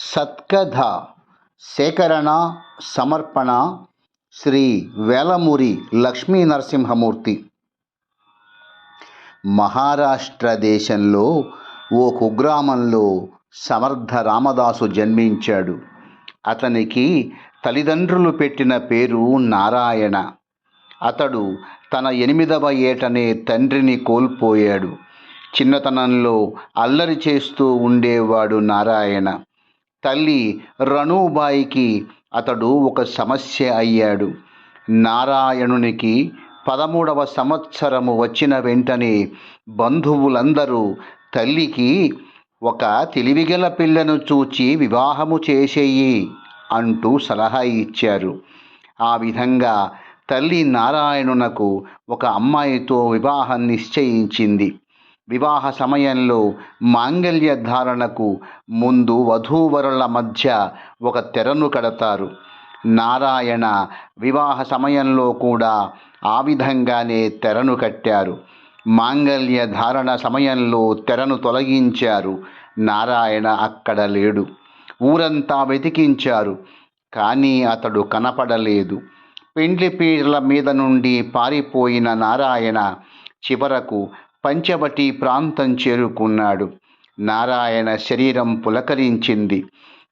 సత్కథ సేకరణ సమర్పణ శ్రీ వేలమూరి లక్ష్మీ నరసింహమూర్తి. మహారాష్ట్ర దేశంలో ఓ కుగ్రామంలో సమర్థ రామదాసు జన్మించాడు. అతనికి తల్లిదండ్రులు పెట్టిన పేరు నారాయణ. అతడు తన ఎనిమిదవ ఏటనే తండ్రిని కోల్పోయాడు. చిన్నతనంలో అల్లరి చేస్తూ ఉండేవాడు నారాయణ. తల్లి రణుబాయికి అతడు ఒక సమస్య అయ్యాడు. నారాయణునికి పదమూడవ సంవత్సరము వచ్చిన వెంటనే బంధువులందరూ తల్లికి ఒక తెలివిగల పిల్లను చూచి వివాహము చేసేయి అంటూ సలహా ఇచ్చారు. ఆ విధంగా తల్లి నారాయణునకు ఒక అమ్మాయితో వివాహం నిశ్చయించింది. వివాహ సమయంలో మాంగల్య ధారణకు ముందు వధూవరుల మధ్య ఒక తెరను కడతారు. నారాయణ వివాహ సమయంలో కూడా ఆ విధంగానే తెరను కట్టారు. మాంగల్య ధారణ సమయంలో తెరను తొలగించారు. నారాయణ అక్కడ లేడు. ఊరంతా వెతికించారు. కానీ అతడు కనపడలేదు. పెండ్లి పీటల మీద నుండి పారిపోయిన నారాయణ చివరకు పంచవటి ప్రాంతం చేరుకున్నాడు. నారాయణ శరీరం పులకరించింది.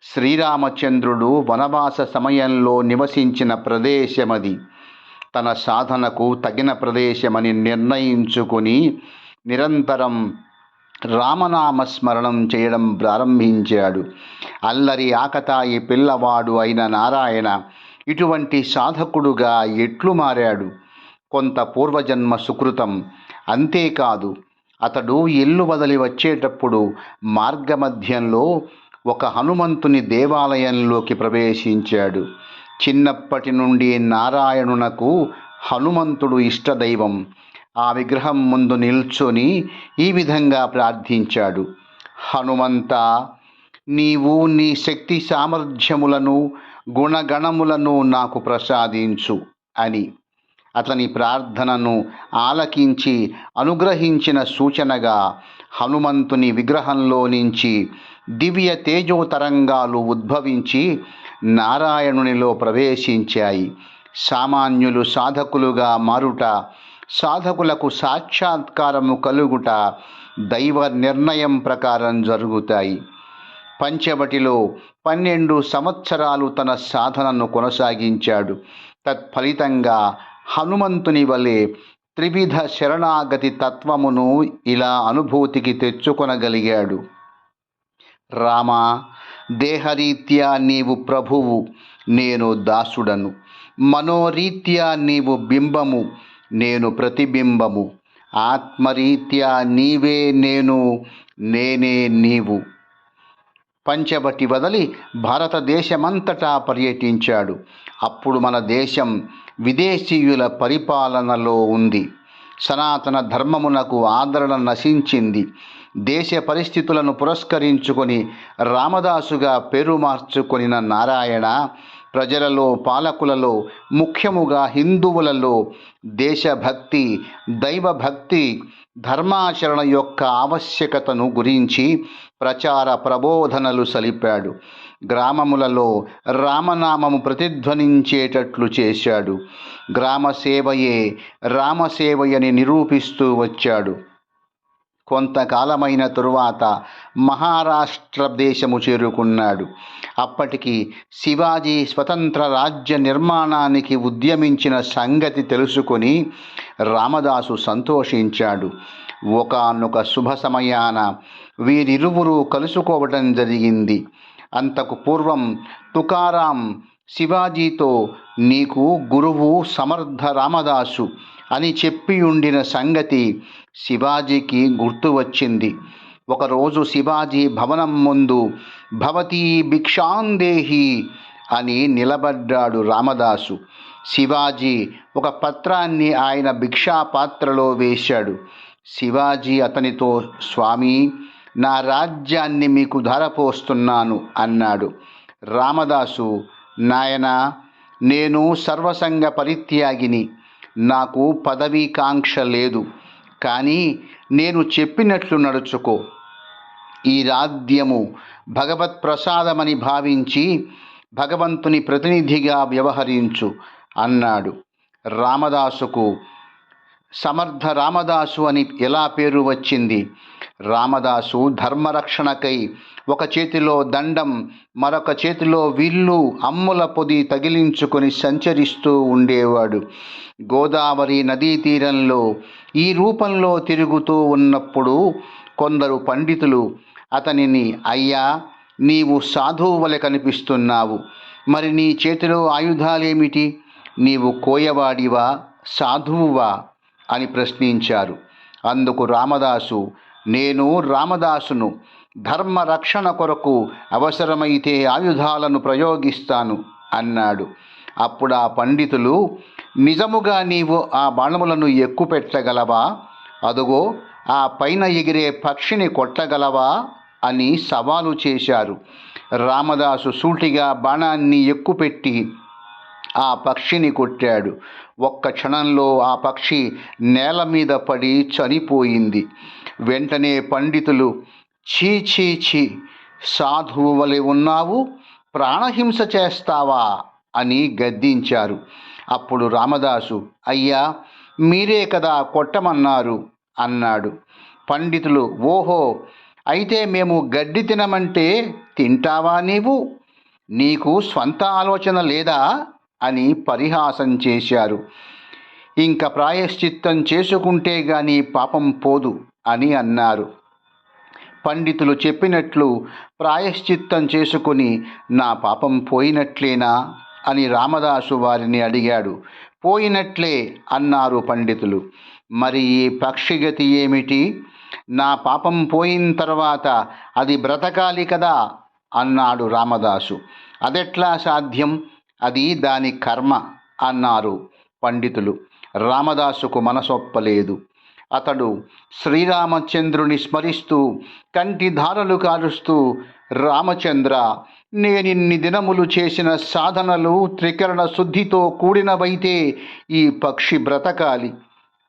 శ్రీరామచంద్రుడు వనవాస సమయంలో నివసించిన ప్రదేశమది. తన సాధనకు తగిన ప్రదేశమని నిర్ణయించుకుని నిరంతరం రామనామస్మరణం చేయడం ప్రారంభించాడు. అల్లరి ఆకతాయి పిల్లవాడు అయిన నారాయణ ఇటువంటి సాధకుడుగా ఎట్లు మారాడు? కొంత పూర్వజన్మ సుకృతం. అంతేకాదు అతడు ఇల్లు వదిలి వచ్చేటప్పుడు మార్గమధ్యంలో ఒక హనుమంతుని దేవాలయంలోకి ప్రవేశించాడు. చిన్నప్పటి నుండి నారాయణునకు హనుమంతుడు ఇష్టదైవం ఆ విగ్రహం ముందు నిల్చొని ఈ విధంగా ప్రార్థించాడు. హనుమంత నీవు నీ శక్తి సామర్థ్యములను గుణగణములను నాకు ప్రసాదించు అని. అతని ప్రార్థనను ఆలకించి అనుగ్రహించిన సూచనగా హనుమంతుని విగ్రహంలో నుంచి దివ్య తేజో తరంగాలు ఉద్భవించి నారాయణునిలో ప్రవేశించాయి. సామాన్యులు సాధకులుగా మారుట సాధకులకు సాక్షాత్కారము కలుగుట దైవ నిర్ణయం ప్రకారం జరుగుతాయి. పంచవటిలో పన్నెండు సంవత్సరాలు తన సాధనను కొనసాగించాడు. తత్ఫలితంగా హనుమంతుని వలె త్రివిధ శరణాగతి తత్వమును ఇలా అనుభూతికి తెచ్చుకొనగలిగాడు. రామ దేహరీత్యా నీవు ప్రభువు నేను దాసుడను. మనోరీత్యా నీవు బింబము నేను ప్రతిబింబము. ఆత్మరీత్యా నీవే నేను నేనే నీవు. పంచవటి వదలి భారతదేశమంతటా పర్యటించాడు. అప్పుడు మన దేశం విదేశీయుల పరిపాలనలో ఉంది. సనాతన ధర్మమునకు ఆదరణ నశించింది. దేశ పరిస్థితులను పురస్కరించుకొని రామదాసుగా పేరు మార్చుకొనిన నారాయణ ప్రజలలో పాలకులలో ముఖ్యముగా హిందువులలో దేశభక్తి దైవభక్తి ధర్మాచరణ యొక్క ఆవశ్యకతను గురించి ప్రచార ప్రబోధనలు సలిపాడు. గ్రామములలో రామనామము ప్రతిధ్వనించేటట్లు చేశాడు. గ్రామ సేవయే రామసేవయని నిరూపిస్తూ వచ్చాడు. కొంతకాలమైన తరువాత మహారాష్ట్ర దేశము చేరుకున్నాడు. అప్పటికి శివాజీ స్వతంత్ర రాజ్య నిర్మాణానికి ఉద్యమించిన సంగతి తెలుసుకొని రామదాసు సంతోషించాడు. ఒకనొక శుభ సమయాన వీరిరువురు కలుసుకోవటం జరిగింది. అంతకు పూర్వం తుకారాం శివాజీతో నీకు గురువు సమర్థ రామదాసు అని చెప్పి ఉండిన సంగతి శివాజీకి గుర్తు వచ్చింది. ఒకరోజు శివాజీ భవనం ముందు భవతీ భిక్షాందేహి అని నిలబడ్డాడు రామదాసు. శివాజీ ఒక పత్రాన్ని ఆయన భిక్షాపాత్రలో వేశాడు. శివాజీ అతనితో స్వామి నా రాజ్యాన్ని మీకు ధరపోస్తున్నాను అన్నాడు. రామదాసు నాయన నేను సర్వసంగ పరిత్యాగిని. నాకు పదవీకాంక్ష లేదు. కానీ నేను చెప్పినట్లు నడుచుకో. ఈ రాజ్యము భగవత్ ప్రసాదమని భావించి భగవంతుని ప్రతినిధిగా వ్యవహరించు అన్నాడు. రామదాసుకు సమర్థ రామదాసు అని ఎలా పేరు వచ్చింది? రామదాసు ధర్మరక్షణకై ఒక చేతిలో దండం మరొక చేతిలో విల్లు అమ్ముల పొది తగిలించుకొని సంచరిస్తూ ఉండేవాడు. గోదావరి నదీ తీరంలో ఈ రూపంలో తిరుగుతూ ఉన్నప్పుడు కొందరు పండితులు అతనిని అయ్యా నీవు సాధువు వలె కనిపిస్తున్నావు. మరి నీ చేతిలో ఆయుధాలేమిటి? నీవు కోయవాడివా? సాధువువా? అని ప్రశ్నించారు. అందుకు రామదాసు నేను రామదాసును ధర్మ రక్షణ కొరకు అవసరమైతే ఆయుధాలను ప్రయోగిస్తాను అన్నాడు. అప్పుడు ఆ పండితులు నిజముగా నీవు ఆ బాణములను ఎక్కుపెట్టగలవా? అదుగో ఆ పైన ఎగిరే పక్షిని కొట్టగలవా? అని సవాలు చేశారు. రామదాసు సూటిగా బాణాన్ని ఎక్కుపెట్టి ఆ పక్షిని కొట్టాడు. ఒక్క క్షణంలో ఆ పక్షి నేల మీద పడి చనిపోయింది. వెంటనే పండితులు చీ చీ చీ సాధువు వలె ఉన్నావు ప్రాణహింస చేస్తావా? అని గద్దించారు. అప్పుడు రామదాసు అయ్యా మీరే కదా కొట్టమన్నారు అన్నాడు. పండితులు ఓహో అయితే మేము గడ్డి తినమంటే తింటావా నీవు? నీకు స్వంత ఆలోచన లేదా? అని పరిహాసం చేశారు. ఇంకా ప్రాయశ్చిత్తం చేసుకుంటే గాని పాపం పోదు అని అన్నారు. పండితులు చెప్పినట్లు ప్రాయశ్చిత్తం చేసుకుని నా పాపం పోయినట్లేనా? అని రామదాసు వారిని అడిగాడు. పోయినట్లే అన్నారు పండితులు. మరి ఈ పక్షిగతి ఏమిటి? నా పాపం పోయిన తర్వాత అది బ్రతకాలి కదా అన్నాడు రామదాసు. అదెట్లా సాధ్యం? అది దాని కర్మ అన్నారు పండితులు. రామదాసుకు మనసొప్పలేదు. అతడు శ్రీరామచంద్రుని స్మరిస్తూ కంటి ధారలు కారుస్తూ రామచంద్ర నేనిన్ని దినములు చేసిన సాధనలు త్రికరణ శుద్ధితో కూడినవైతే ఈ పక్షి బ్రతకాలి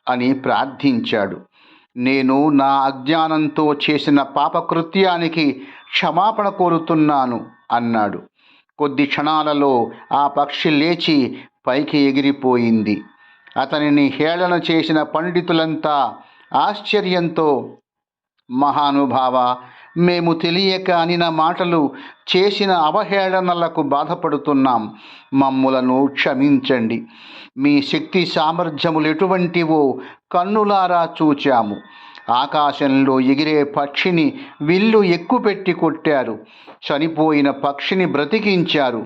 అని ప్రార్థించాడు. నేను నా అజ్ఞానంతో చేసిన పాపకృత్యానికి క్షమాపణ కోరుతున్నాను అన్నాడు. కొద్ది క్షణాలలో ఆ పక్షి లేచి పైకి ఎగిరిపోయింది. అతనిని హేళన చేసిన పండితులంతా ఆశ్చర్యంతో మహానుభావ మేము తెలియక అనిన మాటలు చేసిన అవహేళనలకు బాధపడుతున్నాం. మమ్ములను క్షమించండి. మీ శక్తి సామర్థ్యములు ఎటువంటివో కన్నులారా చూచాము. ఆకాశంలో ఎగిరే పక్షిని విల్లు ఎక్కుపెట్టి కొట్టారు. చనిపోయిన పక్షిని బ్రతికించారు.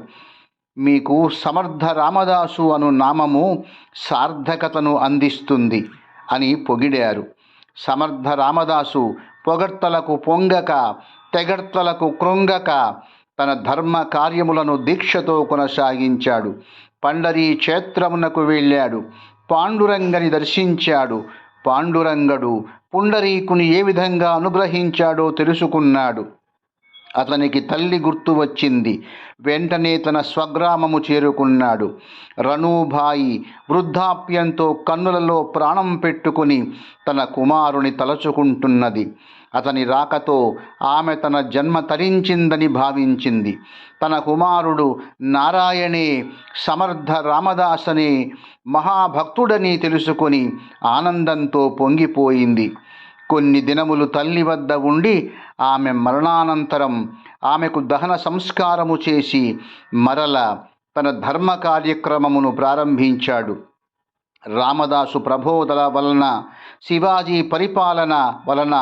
మీకు సమర్థ రామదాసు అను నామము సార్థకతను అందిస్తుంది అని పొగిడారు. సమర్థ రామదాసు పొగడ్తలకు పొంగక తెగడ్తలకు కృంగక తన ధర్మ కార్యములను దీక్షతో కొనసాగించాడు. పండరీ క్షేత్రమునకు వెళ్ళాడు. పాండురంగని దర్శించాడు. పాండురంగడు పుండరీకుని ఏ విధంగా అనుగ్రహించాడో తెలుసుకున్నాడు. అతనికి తల్లి గుర్తు వచ్చింది. వెంటనే తన స్వగ్రామము చేరుకున్నాడు. రణూభాయి వృద్ధాప్యంతో కన్నులలో ప్రాణం పెట్టుకుని తన కుమారుని తలచుకుంటున్నది. అతని రాకతో ఆమె తన జన్మ తరించిందని భావించింది. తన కుమారుడు నారాయణే సమర్థ రామదాసనే మహాభక్తుడని తెలుసుకొని ఆనందంతో పొంగిపోయింది. కొన్ని దినములు తల్లి వద్ద ఉండి ఆమె మరణానంతరం ఆమెకు దహన సంస్కారము చేసి మరల తన ధర్మ కార్యక్రమమును ప్రారంభించాడు. రామదాసు ప్రబోధల వలన శివాజీ పరిపాలన వలన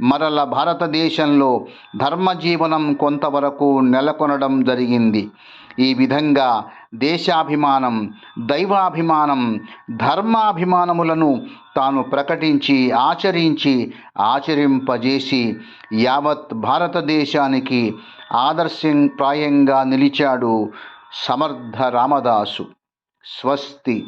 మరల భారతదేశంలో ధర్మజీవనం కొంతవరకు నెలకొనడం జరిగింది. ఈ విధంగా దేశాభిమానం దైవాభిమానం ధర్మాభిమానములను తాను ప్రకటించి ఆచరించి ఆచరింపజేసి యావత్ భారతదేశానికి ఆదర్శప్రాయంగా నిలిచాడు సమర్థ రామదాసు. స్వస్తి.